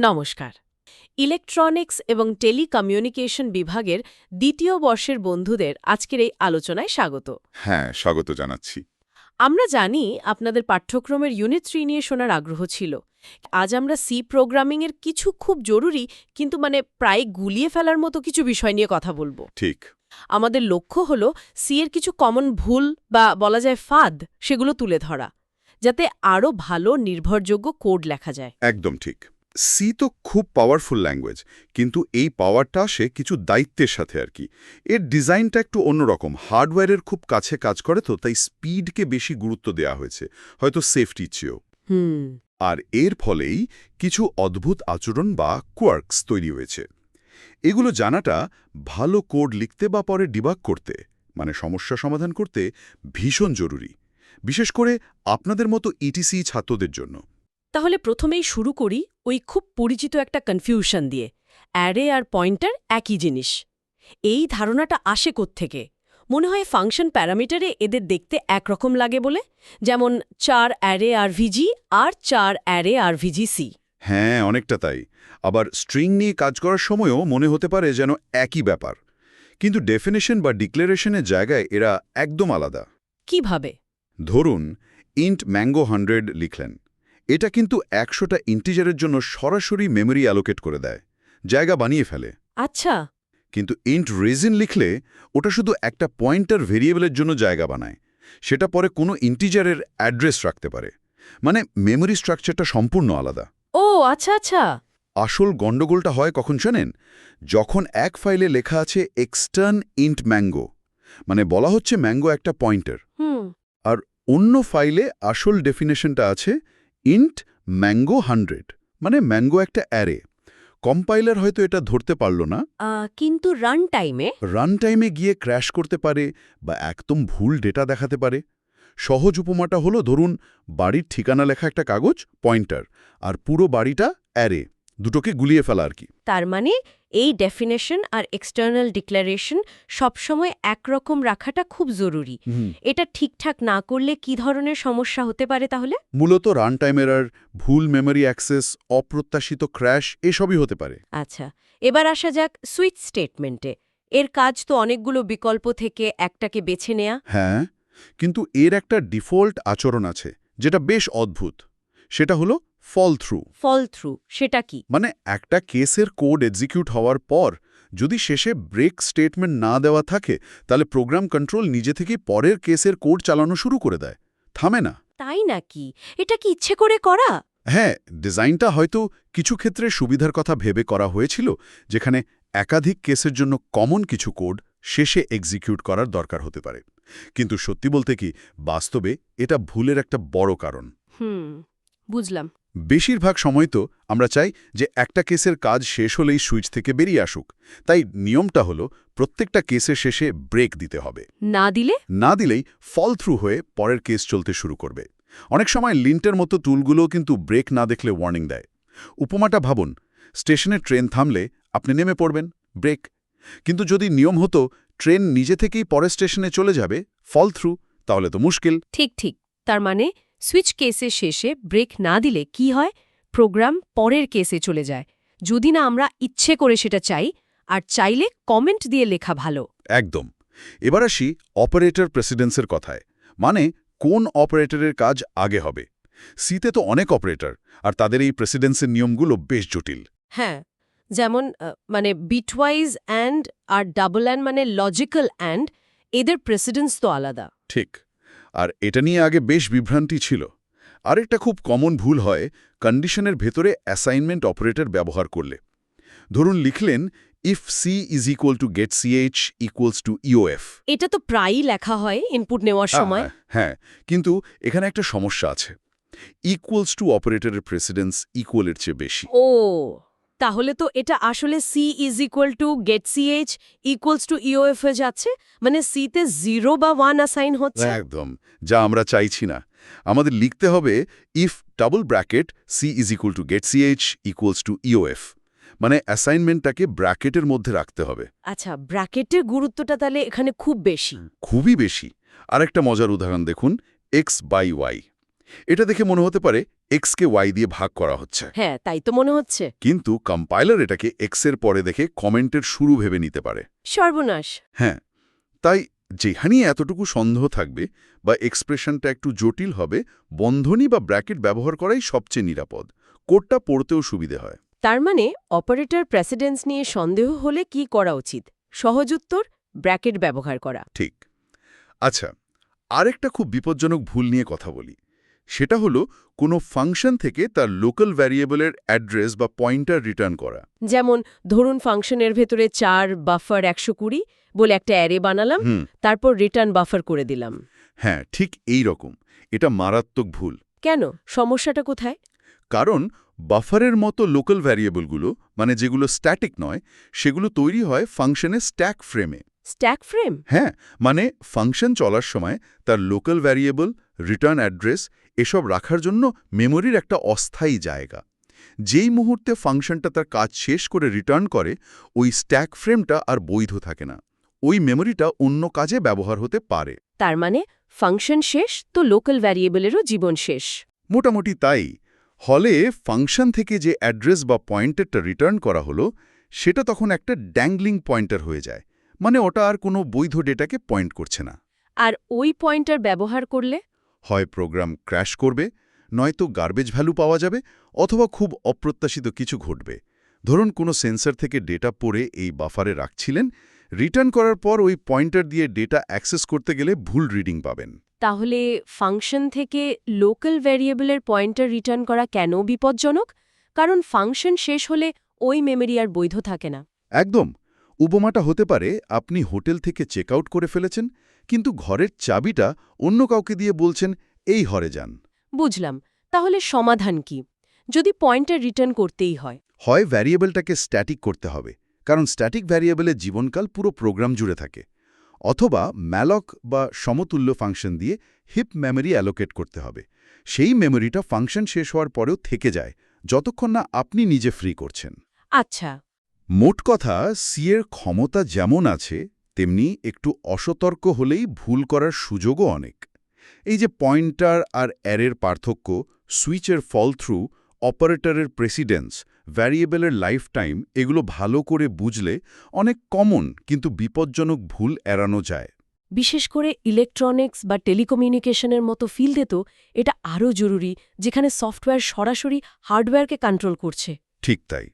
নমস্কার। ইলেকট্রনিক্স এবং টেলিকমিউনিকেশন বিভাগের দ্বিতীয় বর্ষের বন্ধুদের আজকের এই আলোচনায় স্বাগত। হ্যাঁ স্বাগত জানাচ্ছি। আমরা জানি আপনাদের পাঠ্যক্রমের ইউনিট থ্রি নিয়ে শোনার আগ্রহ ছিল। আজ আমরা সি প্রোগ্রামিংয়ের কিছু খুব জরুরি কিন্তু মানে প্রায় গুলিয়ে ফেলার মতো কিছু বিষয় নিয়ে কথা বলব। ঠিক। আমাদের লক্ষ্য হল সি এর কিছু কমন ভুল বা বলা যায় ফাঁদ সেগুলো তুলে ধরা যাতে আরও ভালো নির্ভরযোগ্য কোড লেখা যায়। একদম ঠিক। সি তো খুব পাওয়ারফুল ল্যাঙ্গুয়েজ কিন্তু এই পাওয়ারটা আসে কিছু দায়িত্বের সাথে আর কি। এর ডিজাইনটা একটু অন্যরকম হার্ডওয়্যারের খুব কাছে কাজ করে তো তাই স্পিডকে বেশি গুরুত্ব দেওয়া হয়েছে হয়তো সেফটি চেয়েও। হুম। আর এর ফলেই কিছু অদ্ভুত আচরণ বা কোয়ার্কস তৈরি হয়েছে। এগুলো জানাটা ভালো কোড লিখতে বা পরে ডিবাক করতে মানে সমস্যা সমাধান করতে ভীষণ জরুরি। বিশেষ করে আপনাদের মতো ইটিসি ছাত্রদের জন্য। তাহলে প্রথমেই শুরু করি ওই খুব পরিচিত একটা কনফিউশন দিয়ে। অ্যারে আর পয়েন্টার একই জিনিস। এই ধারণাটা আসে থেকে মনে হয় ফাংশন প্যারামিটারে এদের দেখতে একরকম লাগে বলে। যেমন চার অ্যারে আর ভিজি আর চার অ্যারে আর ভিজি সি হ্যাঁ অনেকটা তাই। আবার স্ট্রিং নিয়ে কাজ করার সময়ও মনে হতে পারে যেন একই ব্যাপার। কিন্তু ডেফিনেশন বা ডিক্লারেশনের জায়গায় এরা একদম আলাদা। কীভাবে? ধরুন ইন্ট ম্যাঙ্গো হান্ড্রেড লিখলেন। এটা কিন্তু একশোটা ইন্টিজারের জন্য সরাসরি মেমোরি অ্যালোকেট করে দেয় জায়গা বানিয়ে ফেলে। আচ্ছা। কিন্তু ইন্ট রেজিন লিখলে ওটা শুধু একটা পয়েন্টার ভেরিয়েবলের জন্য জায়গা বানায় সেটা পরে কোনো ইন্টিজারের অ্যাড্রেস রাখতে পারে। মানে মেমোরি স্ট্রাকচারটা সম্পূর্ণ আলাদা। ও আচ্ছা আচ্ছা। আসল গণ্ডগোলটা হয় কখন শোনেন যখন এক ফাইলে লেখা আছে এক্সটার্ন ইন্ট ম্যাঙ্গো মানে বলা হচ্ছে ম্যাঙ্গো একটা পয়েন্টার আর অন্য ফাইলে আসল ডেফিনেশনটা আছে ইন্ট ম্যাঙ্গো হান্ড্রেড। মানে ম্যাঙ্গো একটা অ্যারে। কম্পাইলার হয়তো এটা ধরতে পারল না। কিন্তু রান টাইমে? রান টাইমে গিয়ে ক্র্যাশ করতে পারে বা একদম ভুল ডেটা দেখাতে পারে। সহজ উপমাটা হলো ধরুন বাড়ির ঠিকানা লেখা একটা কাগজ পয়েন্টার আর পুরো বাড়িটা অ্যারে। দুটোকে গুলিয়ে ফেলা আর কি। তার মানে এই ডেফিনেশন আর এক্সটার্নাল ডিক্লারেশন সবসময় একরকম রাখাটা খুব জরুরি। এটা ঠিকঠাক না করলে কি ধরনের সমস্যা হতে পারে তাহলে? মূলত রান টাইম এরার ভুল মেমরি অ্যাক্সেস অপ্রত্যাশিত ক্র্যাশ এসবই হতে পারে। আচ্ছা এবার আসা যাক সুইচ স্টেটমেন্টে এর কাজ তো অনেকগুলো বিকল্প থেকে একটাকে বেছে নেয়া। হ্যাঁ কিন্তু এর একটা ডিফল্ট আচরণ আছে যেটা বেশ অদ্ভুত। সেটা হলো ফল থ্রু ফল থ্রু সেটা কি? মানে একটা কেসের কোড এক্সিকিউট হওয়ার পর যদি শেষে ব্রেক স্টেটমেন্ট না দেওয়া থাকে তাহলে প্রোগ্রাম কন্ট্রোল নিজে থেকে পরের কেসের কোড চালানো শুরু করে দেয়। থামে না। তাই নাকি? এটা কি ইচ্ছে করে করা? হ্যাঁ ডিজাইনটা হয়তো কিছু ক্ষেত্রে সুবিধার কথা ভেবে করা হয়েছিল যেখানে একাধিক কেসের জন্য কমন কিছু কোড শেষে এক্সিকিউট করার দরকার হতে পারে। কিন্তু সত্যি বলতে কি বাস্তবে এটা ভুলের একটা বড় কারণ। হুম। বুঝলাম। বেশিরভাগ সময় তো আমরা চাই যে একটা কেসের কাজ শেষ হলেই সুইচ থেকে বেরিয়ে আসুক। তাই নিয়মটা হলো প্রত্যেকটা কেসের শেষে ব্রেক দিতে হবে। না দিলে? না দিলেই ফল থ্রু হয়ে পরের কেস চলতে শুরু করবে। অনেক সময় লিন্টের মতো টুলগুলোও কিন্তু ব্রেক না দেখলে ওয়ার্নিং দেয়। উপমাটা ভাবুন স্টেশনে ট্রেন থামলে আপনি নেমে পড়বেন ব্রেক। কিন্তু যদি নিয়ম হতো ট্রেন নিজে থেকেই পরের স্টেশনে চলে যাবে ফল থ্রু তাহলে তো মুশকিল। ঠিক ঠিক। তার মানে সুইচ কেসের শেষে ব্রেক না দিলে কি হয়? প্রোগ্রাম পরের কেসে চলে যায়। যদি না আমরা ইচ্ছে করে সেটা চাই আর চাইলে কমেন্ট দিয়ে লেখা ভালো। একদম। এবার আসি অপারেটর প্রেসিডেন্সের কথায়। মানে কোন অপারেটরের কাজ আগে হবে? সিতে তো অনেক অপারেটর আর তাদের এই প্রেসিডেন্সের নিয়মগুলো বেশ জটিল। হ্যাঁ যেমন মানে বিটওয়াইজ অ্যান্ড আর ডাবল অ্যান্ড মানে লজিক্যাল অ্যান্ড এদের প্রেসিডেন্স তো আলাদা। ঠিক। আর এটা নিয়ে আগে বেশ বিভ্রান্তি ছিল। আরেকটা খুব কমন ভুল হয় কন্ডিশনের ভেতরে অ্যাসাইনমেন্ট অপারেটর ব্যবহার করলে। ধরুন লিখলেন if C is equal to get CH equals to EOF এটা তো প্রায়ই লেখা হয় ইনপুট নেওয়ার সময়। হ্যাঁ কিন্তু এখানে একটা সমস্যা আছে। ইকুয়ালস টু অপারেটরের প্রেসিডেন্স ইকুয়ালের চেয়ে বেশি। ও তাহলে তো এটা আসলে C is equal to get CH equals to EOF এ যাচ্ছে? মানে সিতে জিরো বা ওয়ান অ্যাসাইন হচ্ছে? একদম। যা আমরা চাইছি না। আমাদের লিখতে হবে if double bracket C is equal to get CH equals to EOF মানে অ্যাসাইনমেন্টটাকে ব্র্যাকেটের মধ্যে রাখতে হবে। আচ্ছা ব্র্যাকেটের গুরুত্বটা তাহলে এখানে খুব বেশি। খুবই বেশি। আরেকটা মজার উদাহরণ দেখুন এক্স বাই ওয়াই এটা দেখে মনে হতে পারে এক্সকে ওয়াই দিয়ে ভাগ করা হচ্ছে। হ্যাঁ তাই তো মনে হচ্ছে। কিন্তু কম্পাইলার এটাকে এক্সের পরে দেখে কমেন্টের শুরু ভেবে নিতে পারে। সর্বনাশ। হ্যাঁ তাই যেখানেই এতটুকু সন্দেহ থাকবে বা এক্সপ্রেশনটা একটু জটিল হবে বন্ধনী বা ব্র্যাকেট ব্যবহার করাই সবচেয়ে নিরাপদ। কোডটা পড়তেও সুবিধে হয়। তার মানে অপারেটর প্রেসিডেন্স নিয়ে সন্দেহ হলে কি করা উচিত? সহজ উত্তর ব্র্যাকেট ব্যবহার করা। ঠিক। আচ্ছা আরেকটা খুব বিপজ্জনক ভুল নিয়ে কথা বলি। সেটা হলো কোনো ফাংশন থেকে তার লোকাল ভ্যারিয়েবলের অ্যাড্রেস বা পয়েন্টার রিটার্ন করা। যেমন ধরুন ফাংশনের ভেতরে চার বাফার একশো কুড়ি বলে একটা অ্যারে বানালাম তারপর রিটার্ন বাফার করে দিলাম। হ্যাঁ ঠিক এই রকম। এটা মারাত্মক ভুল। কেন? সমস্যাটা কোথায়? কারণ বাফারের মতো লোকাল ভ্যারিয়েবলগুলো মানে যেগুলো স্ট্যাটিক নয় সেগুলো তৈরি হয় ফাংশনের স্ট্যাক ফ্রেমে। স্ট্যাক ফ্রেম হ্যাঁ মানে ফাংশন চলার সময় তার লোকাল ভ্যারিয়েবল রিটার্ন অ্যাড্রেস এসব রাখার জন্য মেমোরির একটা অস্থায়ী জায়গা। যেই মুহূর্তে ফাংশনটা তার কাজ শেষ করে রিটার্ন করে ওই স্ট্যাক ফ্রেমটা আর বৈধ থাকে না। ওই মেমোরিটা অন্য কাজে ব্যবহার হতে পারে। তার মানে ফাংশন শেষ তো লোকাল ভ্যারিয়েবলেরও জীবন শেষ। মোটামুটি তাই। হলে ফাংশন থেকে যে অ্যাড্রেস বা পয়েন্টারটা রিটার্ন করা হলো সেটা তখন একটা ড্যাংলিং পয়েন্টার হয়ে যায়। মানে ওটা আর কোনো বৈধ ডেটাকে পয়েন্ট করছে না। আর ওই পয়েন্টার ব্যবহার করলে? হয় প্রোগ্রাম ক্র্যাশ করবে নয়তো গার্বেজ ভ্যালু পাওয়া যাবে অথবা খুব অপ্রত্যাশিত কিছু ঘটবে। ধরুন কোনো সেন্সর থেকে ডেটা পড়ে এই বাফারে রাখছিলেন রিটার্ন করার পর ওই পয়েন্টার দিয়ে ডেটা অ্যাক্সেস করতে গেলে ভুল রিডিং পাবেন। তাহলে ফাংশন থেকে লোকাল ভ্যারিয়েবলের পয়েন্টার রিটার্ন করা কেন বিপজ্জনক? কারণ ফাংশন শেষ হলে ওই মেমরি আর বৈধ থাকে না। একদম উপমাটা হতে পারে আপনি হোটেল থেকে চেক আউট করে ফেলেছেন কিন্তু ঘরের চাবিটা অন্য কাউকে দিয়ে বলছেন এই হরে যান। বুঝলাম। তাহলে সমাধান কি? যদি পয়েন্টার রিটার্ন করতেই হয়। হয় ভ্যারিয়েবলটাকে স্ট্যাটিক করতে হবে কারণ স্ট্যাটিক ভ্যারিয়েবলের জীবনকাল পুরো প্রোগ্রাম জুড়ে থাকে। অথবা ম্যালক বা সমতুল্য ফাংশন দিয়ে হিপ মেমোরি অ্যালোকেট করতে হবে। সেই মেমোরিটা ফাংশন শেষ হওয়ার পরেও থেকে যায় যতক্ষণ না আপনি নিজে ফ্রি করছেন। আচ্ছা। মোট কথা সি এর ক্ষমতা যেমন আছে তেমনি একটু অসতর্ক হলেই ভুল করার সুযোগও অনেক। এই যে পয়েন্টার আর অ্যারের পার্থক্য সুইচের ফল থ্রু অপারেটরের প্রেসিডেন্স ভ্যারিয়েবলের লাইফ টাইম এগুলো ভালো করে বুঝলে অনেক কমন কিন্তু বিপজ্জনক ভুল এড়ানো যায়। বিশেষ করে ইলেকট্রনিক্স বা টেলিকমিউনিকেশনের মতো ফিল্ডে তো এটা আরও জরুরি যেখানে সফটওয়্যার সরাসরি হার্ডওয়্যারকে কন্ট্রোল করছে। ঠিক তাই।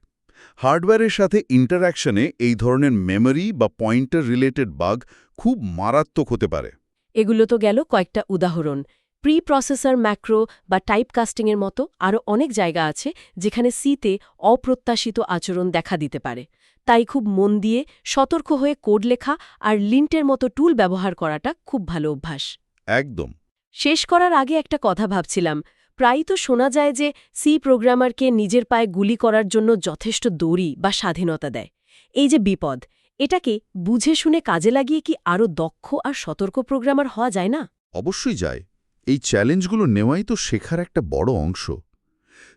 হার্ডওয়্যারের সাথে ইন্টারঅ্যাকশনে এই ধরনের মেমরি বা পয়েন্টার রিলেটেড বাগ খুব মারাত্মক হতে পারে। এগুলো তো গেল কয়েকটা উদাহরণ। প্রি প্রসেসর ম্যাক্রো বা টাইপ কাস্টিংয়ের মতো আরও অনেক জায়গা আছে যেখানে সিতে অপ্রত্যাশিত আচরণ দেখা দিতে পারে। তাই খুব মন দিয়ে সতর্ক হয়ে কোড লেখা আর লিন্টের মতো টুল ব্যবহার করাটা খুব ভালো অভ্যাস। একদম। শেষ করার আগে একটা কথা ভাবছিলাম প্রায়ই তো শোনা যায় যে সি প্রোগ্রামারকে নিজের পায়ে গুলি করার জন্য যথেষ্ট দড়ি বা স্বাধীনতা দেয়। এই যে বিপদ, এটাকে বুঝে শুনে কাজে লাগিয়ে কি আরও দক্ষ আর সতর্ক প্রোগ্রামার হওয়া যায় না? অবশ্যই যায়। এই চ্যালেঞ্জগুলো নেওয়াই তো শেখার একটা বড় অংশ।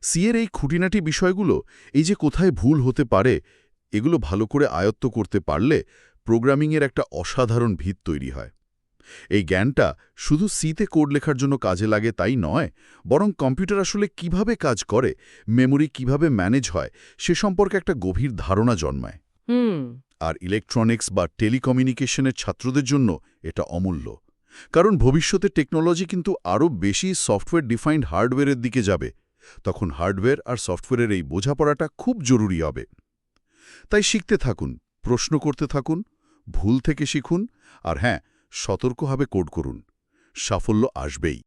সিয়ের এই খুঁটিনাটি বিষয়গুলো, এই যে কোথায় ভুল হতে পারে, এগুলো ভালো করে আয়ত্ত করতে পারলে প্রোগ্রামিংয়ের একটা অসাধারণ ভিত তৈরি হয়। এই জ্ঞানটা শুধু সিতে কোড লেখার জন্য কাজে লাগে তাই নয় বরং কম্পিউটার আসলে কীভাবে কাজ করে মেমোরি কীভাবে ম্যানেজ হয় সে সম্পর্কে একটা গভীর ধারণা জন্মায়। হুম। আর ইলেকট্রনিক্স বা টেলিকমিউনিকেশনের ছাত্রদের জন্য এটা অমূল্য। কারণ ভবিষ্যতে টেকনোলজি কিন্তু আরও বেশি সফটওয়্যার ডিফাইন্ড হার্ডওয়্যারের দিকে যাবে তখন হার্ডওয়্যার আর সফটওয়্যারের এই বোঝাপড়াটা খুব জরুরি হবে। তাই শিখতে থাকুন প্রশ্ন করতে থাকুন ভুল থেকে শিখুন আর হ্যাঁ সতর্কভাবে কোড করুন। সাফল্য আসবেই।